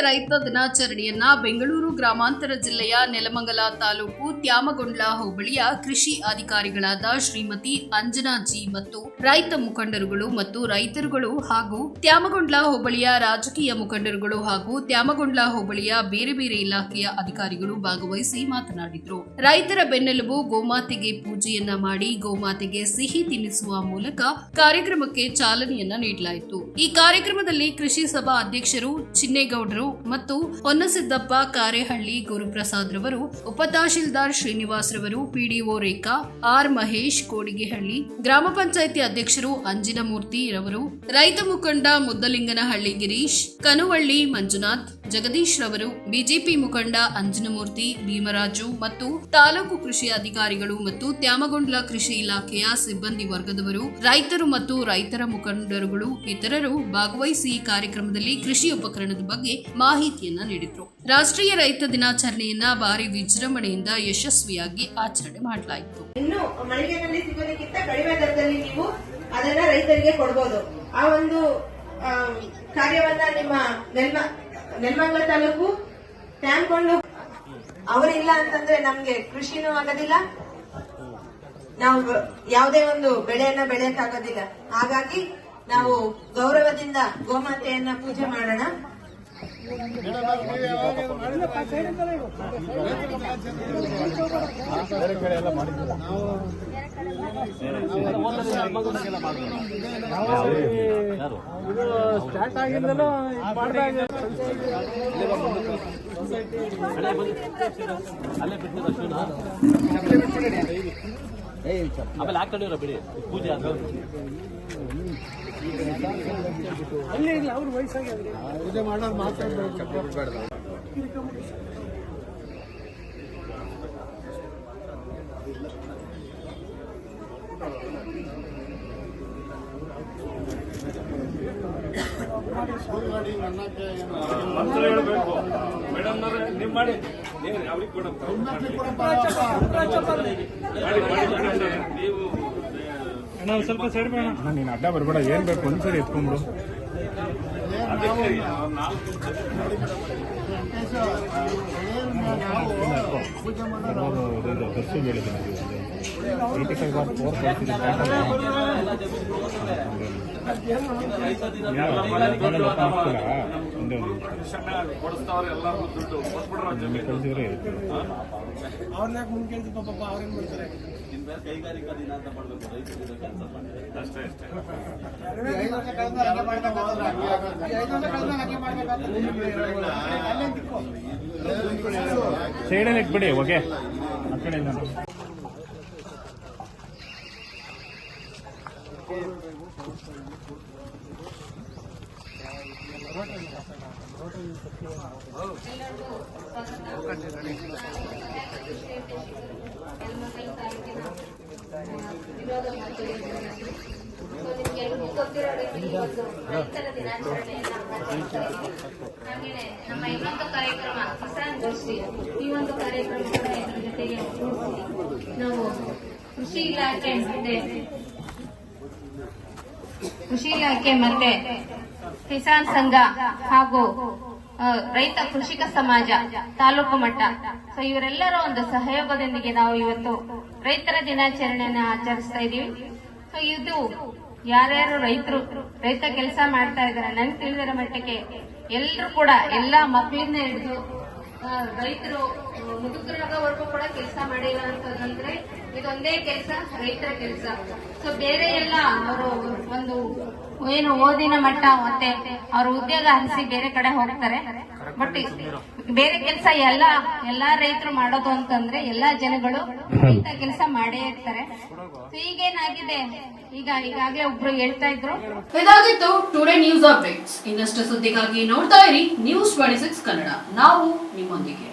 ರೈತ ದಿನಾಚರಣೆಯನ್ನ ಬೆಂಗಳೂರು ಗ್ರಾಮಾಂತರ ಜಿಲ್ಲೆಯ ನೆಲಮಂಗಲ ತಾಲೂಕು ತ್ಯಾಮಗೊಂಡ್ಲ ಹೋಬಳಿಯ ಕೃಷಿ ಅಧಿಕಾರಿಗಳಾದ ಶ್ರೀಮತಿ ಅಂಜನಾ ಜಿ ಮತ್ತು ರೈತ ಮುಖಂಡರುಗಳು ಮತ್ತು ರೈತರುಗಳು ಹಾಗೂ ತ್ಯಾಮಗೊಂಡ್ಲ ಹೋಬಳಿಯ ರಾಜಕೀಯ ಮುಖಂಡರುಗಳು ಹಾಗೂ ತ್ಯಾಮಗೊಂಡ್ಲ ಹೋಬಳಿಯ ಬೇರೆ ಬೇರೆ ಇಲಾಖೆಯ ಅಧಿಕಾರಿಗಳು ಭಾಗವಹಿಸಿ ಮಾತನಾಡಿದರು. ರೈತರ ಬೆನ್ನೆಲುಬು ಗೋಮಾತೆಗೆ ಪೂಜೆಯನ್ನ ಮಾಡಿ ಗೋಮಾತೆಗೆ ಸಿಹಿ ತಿನ್ನಿಸುವ ಮೂಲಕ ಕಾರ್ಯಕ್ರಮಕ್ಕೆ ಚಾಲನೆಯನ್ನ ನೀಡಲಾಯಿತು. ಈ ಕಾರ್ಯಕ್ರಮದಲ್ಲಿ ಕೃಷಿ ಸಭಾ ಅಧ್ಯಕ್ಷರು ಚಿನ್ನೇಗೌಡರು ಮತ್ತು ಹೊನ್ನಸಿದ್ದಪ್ಪ ಕಾರೇಹಳ್ಳಿ ಗುರುಪ್ರಸಾದ್ ರವರು, ಉಪತಹಶೀಲ್ದಾರ್ ಶ್ರೀನಿವಾಸ್ ರವರು, ಪಿಡಿಒ ರೇಖಾ, ಆರ್ ಮಹೇಶ್ ಕೋಡಿಗೆಹಳ್ಳಿ, ಗ್ರಾಮ ಪಂಚಾಯಿತಿ ಅಧ್ಯಕ್ಷರು ಅಂಜಿನಮೂರ್ತಿ ರವರು, ರೈತ ಮುಖಂಡ ಮುದ್ದಲಿಂಗನಹಳ್ಳಿ ಗಿರೀಶ್, ಕನುವಳ್ಳಿ ಮಂಜುನಾಥ್ ಜಗದೀಶ್ ರವರು ಬಿಜೆಪಿ ಮುಖಂಡ ಅಂಜನಮೂರ್ತಿ, ಭೀಮರಾಜು ಮತ್ತು ತಾಲೂಕು ಕೃಷಿ ಅಧಿಕಾರಿಗಳು ಮತ್ತು ತ್ಯಾಮಗೊಂಡ್ಲ ಕೃಷಿ ಇಲಾಖೆಯ ಸಿಬ್ಬಂದಿ ವರ್ಗದವರು, ರೈತರು ಮತ್ತು ರೈತರ ಮುಖಂಡರುಗಳು ಇತರರು ಭಾಗವಹಿಸಿ ಈ ಕಾರ್ಯಕ್ರಮದಲ್ಲಿ ಕೃಷಿ ಉಪಕರಣದ ಬಗ್ಗೆ ಮಾಹಿತಿಯನ್ನ ನೀಡಿದರು. ರಾಷ್ಟ್ರೀಯ ರೈತ ದಿನಾಚರಣೆಯನ್ನ ಭಾರಿ ವಿಜೃಂಭಣೆಯಿಂದ ಯಶಸ್ವಿಯಾಗಿ ಆಚರಣೆ ಮಾಡಲಾಯಿತು. ಇನ್ನು ಮಳಿಗೆನಲ್ಲಿ ಸಿಗೋದಕ್ಕಿಂತ ಕಡಿಮೆ ದರದಲ್ಲಿ ನೀವು ಅದನ್ನ ರೈತರಿಗೆ ಕೊಡ್ಬೋದು. ಆ ಒಂದು ಕಾರ್ಯವನ್ನ ನಿಮ್ಮ ನೆಲಮಂಗಲ ತಾಲೂಕು ಟ್ಯಾಂಕೊಂಡು ಅವರಿಲ್ಲ ಅಂತಂದ್ರೆ ನಮ್ಗೆ ಕೃಷಿನೂ ಆಗೋದಿಲ್ಲ. ನಾವು ಯಾವುದೇ ಒಂದು ಬೆಳೆಯನ್ನ ಬೆಳೆಯಕ್ಕಾಗೋದಿಲ್ಲ. ಹಾಗಾಗಿ ನಾವು ಗೌರವದಿಂದ ಗೋಮಾತೆಯನ್ನ ಪೂಜೆ ಮಾಡೋಣ. ಸ್ಟಾರ್ಟ್ ಆಗಿಂದಲೂ ಇದ್ ಮಾಡ್ತಾ ಇದೆ. ಆಮೇಲೆ ಹಾಕೊಂಡಿರೋ ಬಿಡಿ ಪೂಜೆ ಆದ್ಮೇಲೆ ಅಲ್ಲಿ ಇಲ್ಲ ಅವ್ರು ವಯಸ್ಸಾಗ್ಯದ್ರಿ ಪೂಜೆ ಮಾಡೋರು ಮಾತಾಡ್ಬೇಕು ಮಂತ್ರ ಹೇಳ್ಬೇಕು. ಮೇಡಮ್ ನೀವು ಮಾಡಿ. ನೀವು ಸ್ವಲ್ಪ ಸೈಡ್ ಬೇಡ ಅಣ್ಣ ನೀನು ಅಡ್ಡ ಬರಬೇಡ ಏನ್ ಬೇಕು ಒಂದ್ಸರಿ ಎತ್ಕೊಂಡ್ಬಿಡು ದರ್ಶಿ ಹೇಳಿದ್ದೀನಿ ಸೈಡಲ್ಲಿ ಇಟ್ಬಿಡಿ ಓಕೆ ಆ ಕಡೆ ಹಾಗೇನೆ ನಮ್ಮ ಇನ್ನೊಂದು ಕಾರ್ಯಕ್ರಮ ಕಿಸಾನ್ ಗೋಷ್ಠಿ ಈ ಒಂದು ಕಾರ್ಯಕ್ರಮ ಕೂಡ ಜೊತೆಗೆ ನಾವು ಕೃಷಿ ಇಲಾಖೆ ಮತ್ತೆ ಕೃಷಿ ಇಲಾಖೆ ಮತ್ತೆ ಕಿಸಾನ್ ಸಂಘ ಹಾಗೂ ರೈತ ಕೃಷಿಕ ಸಮಾಜ ತಾಲೂಕು ಮಟ್ಟ. ಸೊ ಇವರೆಲ್ಲರ ಒಂದು ಸಹಯೋಗದೊಂದಿಗೆ ನಾವು ಇವತ್ತು ರೈತರ ದಿನಾಚರಣೆಯನ್ನ ಆಚರಿಸ್ತಾ ಇದೀವಿ. ಸೊ ಇದು ಯಾರ್ಯಾರು ರೈತರು, ರೈತ ಕೆಲಸ ಮಾಡ್ತಾ ಇದ್ದಾರೆ ನನ್ಗೆ ತಿಳಿದಿರೋ ಮಟ್ಟಕ್ಕೆ ಎಲ್ಲರೂ ಕೂಡ ಎಲ್ಲಾ ಮಕ್ಕಳಿಂದ ಹಿಡಿದು ರೈತರು ಮುದುಕರಾಗವರೆಗೂ ಕೂಡ ಕೆಲಸ ಮಾಡಿಲ್ಲ ಅಂತಂದ್ರೆ ಇದೊಂದೇ ಕೆಲಸ, ರೈತರ ಕೆಲಸ. ಸೊ ಬೇರೆ ಎಲ್ಲ ಅವರು ಒಂದು ಏನು ಓದಿನ ಮಟ್ಟ ಮತ್ತೆ ಅವ್ರ ಉದ್ಯೋಗ ಹರಿಸಿ ಬೇರೆ ಕಡೆ ಹೋಗ್ತಾರೆ. ಬಟ್ ಬೇರೆ ಕೆಲಸ ಎಲ್ಲ, ಎಲ್ಲಾ ರೈತರು ಮಾಡೋದು ಅಂತಂದ್ರೆ ಎಲ್ಲಾ ಜನಗಳು ರೈತ ಕೆಲಸ ಮಾಡೇ ಇರ್ತಾರೆ. ಈಗೇನಾಗಿದೆ? ಈಗ, ಈಗಾಗಲೇ ಒಬ್ರು ಹೇಳ್ತಾ ಇದ್ರು. ಇದಾಗಿತ್ತು ಟುಡೇ ನ್ಯೂಸ್ ಅಪ್ಡೇಟ್ಸ್ ಇನ್ನಷ್ಟು ಸುದ್ದಿಗಾಗಿ ನೋಡ್ತಾ ಇರಿ ನ್ಯೂಸ್ ಟ್ವೆಂಟಿ ಸಿಕ್ಸ್ ಕನ್ನಡ ನಾವು ನಿಮ್ಮೊಂದಿಗೆ.